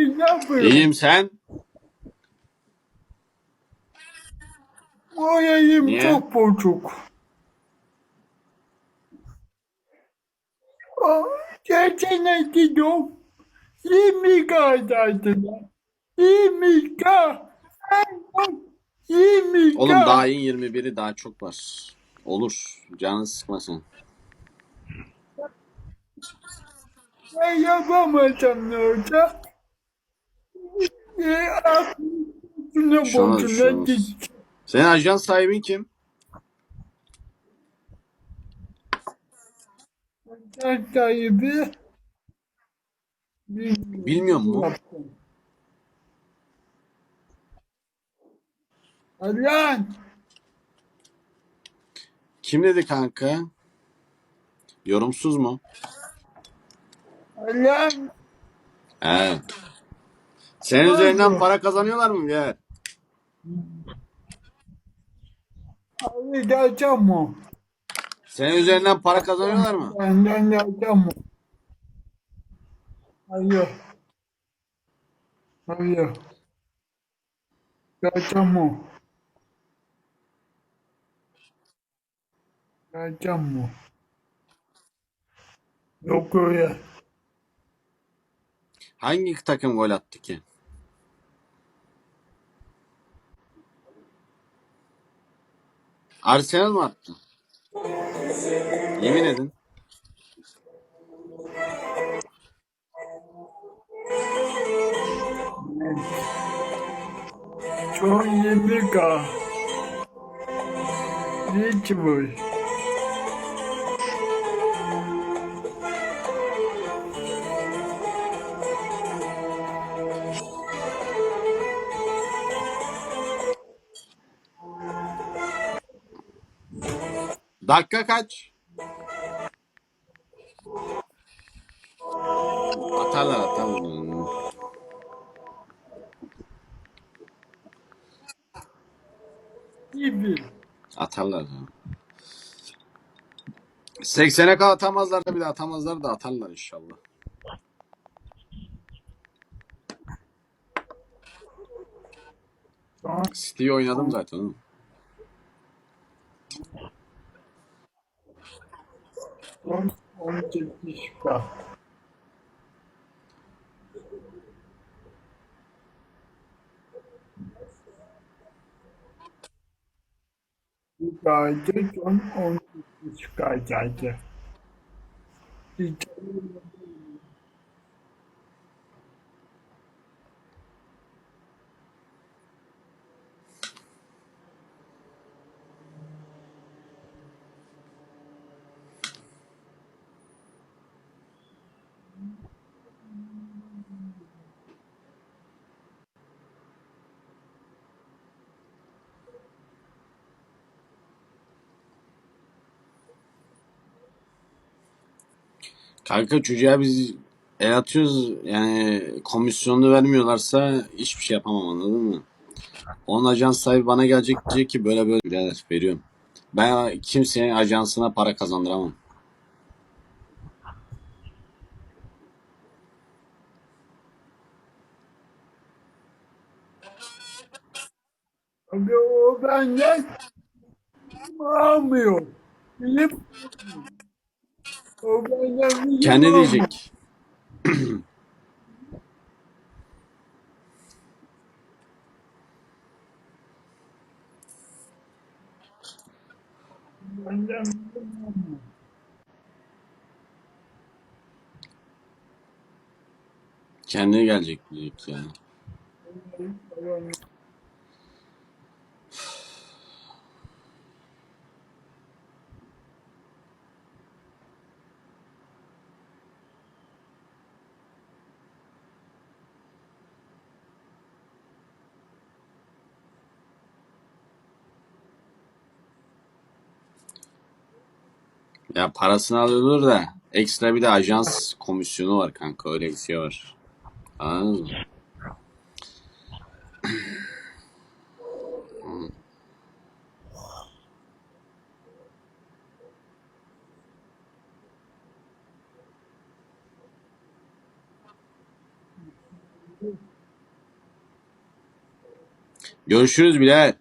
yapıyorsun? İyiyim sen? Moralim Niye? çok bozuk. Aa, Geçen gidiyorum. 20 kadaydılar. 20 ka. 20 Oğlum daha iyi 21'i daha çok var. Olur. Canını sıkma sen. Ben yapamasam ne olacak? Aklına Şu an- şu bozuna an- git. Senin ajans sahibin kim? Sen sahibi. Bilmiyor mu? Alan, Kim dedi kanka? Yorumsuz mu? Alan, He. Senin Var üzerinden para kazanıyorlar mı ya? alacağım mı? Senin üzerinden para kazanıyorlar mı? Benden alacağım mı? Hayır. Hayır. Alacağım mı? Alacağım mı? Yok öyle. Hangi takım gol attı ki? Arsenal mı attı? Yemin edin. Son 20 k. Hiç var. Dakika kaç? Atarlar atarlar. Gibi. Atarlar. ya. 80'e kadar atamazlar da bir de atamazlar da atarlar inşallah. City'yi oynadım zaten. oğlum. son 18 k. Kaydı son 18 kaydı. Hiç Kanka çocuğa biz el atıyoruz yani komisyonunu vermiyorlarsa hiçbir şey yapamam anladın mı? Onun ajans sahibi bana gelecek diyecek ki böyle böyle birader veriyorum. Ben kimsenin ajansına para kazandıramam. Abi o benden almıyor. Bilip Kendi diyecek. Benden bilip almıyor. Kendi gelecek diyecek yani. Ya parasını alıyordur da ekstra bir de ajans komisyonu var kanka öyle bir şey var. Anladın mı? Görüşürüz birader.